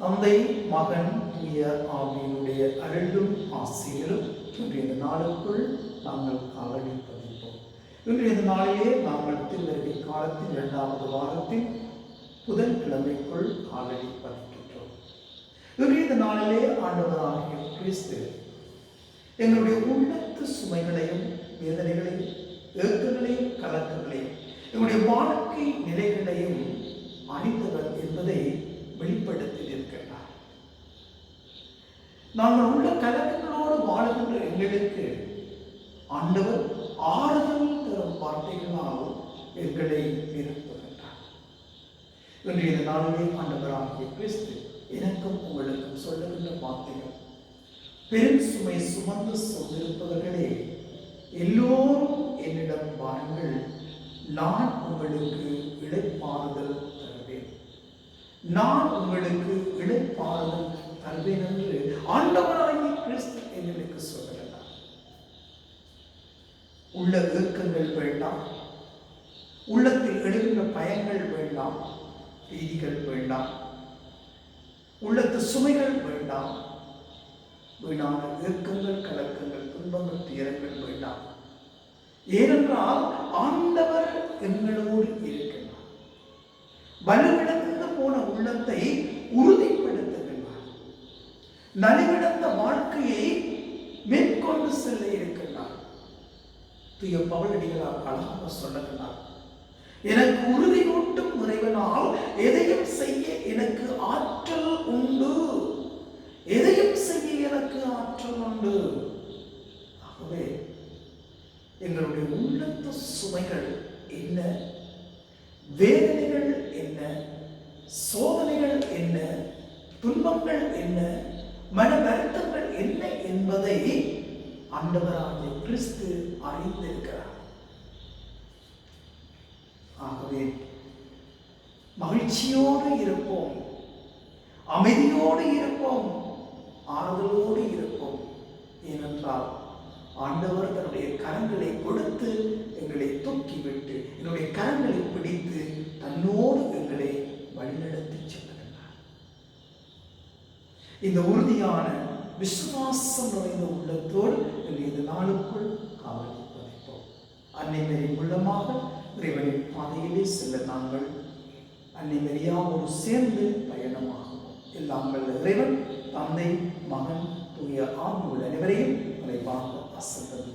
தந்தை மகன் தூய ஆவியினுடைய அருளும் ஆசிரியரும் இன்றைய நாளுக்குள் நாங்கள் காலடி பதிப்போம். இன்றைய நாளிலே நாங்கள் திருவருகை காலத்தின் இரண்டாவது வாரத்தில் புதன்கிழமைக்குள் காலடி பதிக்கின்றோம். இன்றைய நாளிலே ஆண்டவராகிய கிறிஸ்து எங்களுடைய உள்ளத்து சுமைகளையும் வேதனைகளையும் ஏக்கங்களையும் கலக்கங்களையும் எங்களுடைய வாழ்க்கை நிலைகளையும் அறிந்தவர் என்பதை வெளிப்படுத்தி இருக்கிறார் நாங்கள் உள்ள கலக்கங்களோடு வாழுகின்ற எங்களுக்கு ஆண்டவர் ஆறுதல் தரும் வார்த்தைகளால் எங்களை நிரப்புகின்றார் இன்றைய நாளிலே ஆண்டவராகிய கிறிஸ்து எனக்கும் உங்களுக்கும் சொல்லுகின்ற வார்த்தைகள் பெரும் சுமை சுமந்து சொந்திருப்பவர்களே எல்லோரும் என்னிடம் வாருங்கள். நான் உங்களுக்கு இழைப்பாறுதல் நான் உங்களுக்கு இழைப்பாறுதல் தருவேன் என்று ஆண்டவராகிய கிறிஸ்து எங்களுக்கு சொல்கிறார் உள்ள ஏக்கங்கள் வேண்டாம். உள்ளத்தில் எழுகின்ற பயங்கள் வேண்டாம். பீதிகள் வேண்டாம். உள்ளத்து சுமைகள் வேண்டாம். வீணான ஏக்கங்கள் கலக்கங்கள் துன்பங்கள் துயரங்கள் வேண்டாம். ஏனென்றால் ஆண்டவர் எங்களோடு இருக்கிறார். நலிவிழந்த வாழ்க்கையை மேற்கொண்டு செல்ல இருக்கிறார் தூய பவளடிகளார் அழகாக சொல்லுகிறார் எனக்கு உறுதியூட்டும் இறைவனால் எதையும் செய்ய எனக்கு ஆற்றல் உண்டு. எதையும் செய்ய எனக்கு ஆற்றல் உண்டு. ஆகவே எங்களுடைய உள்ளத்து சுமைகள் என்ன? வேதனைகள் என்ன? சோதனைகள் என்ன? துன்பங்கள் என்ன? மன வருத்தங்கள் என்ன என்பதை ஆண்டவராகிய கிறிஸ்து அறிந்திருக்கிறார். ஆகவே மகிழ்ச்சியோடு இருப்போம் அமைதியோடு இருப்போம் ஆறுதலோடு இருப்போம். ஏனென்றால் ஆண்டவர் தன்னுடைய கரங்களை கொடுத்து எங்களை தூக்கிவிட்டு என்னுடைய கரங்களை பிடித்து இந்த உறுதியான விசுவாசம் நிறைந்த உள்ளத்தோடு இந்த நாளுக்குள் காவல் பதிப்போம் அன்னை மேரி மூலமாக இறைவனின் பாதையிலே செல்ல நாங்கள். அன்னை மரியாவோடு சேர்ந்து பயணமாகவும். எல்லாம் வல்ல இறைவன் தந்தை மகன் தூய ஆண்கள் அனைவரையும் விரைவாக அசந்தது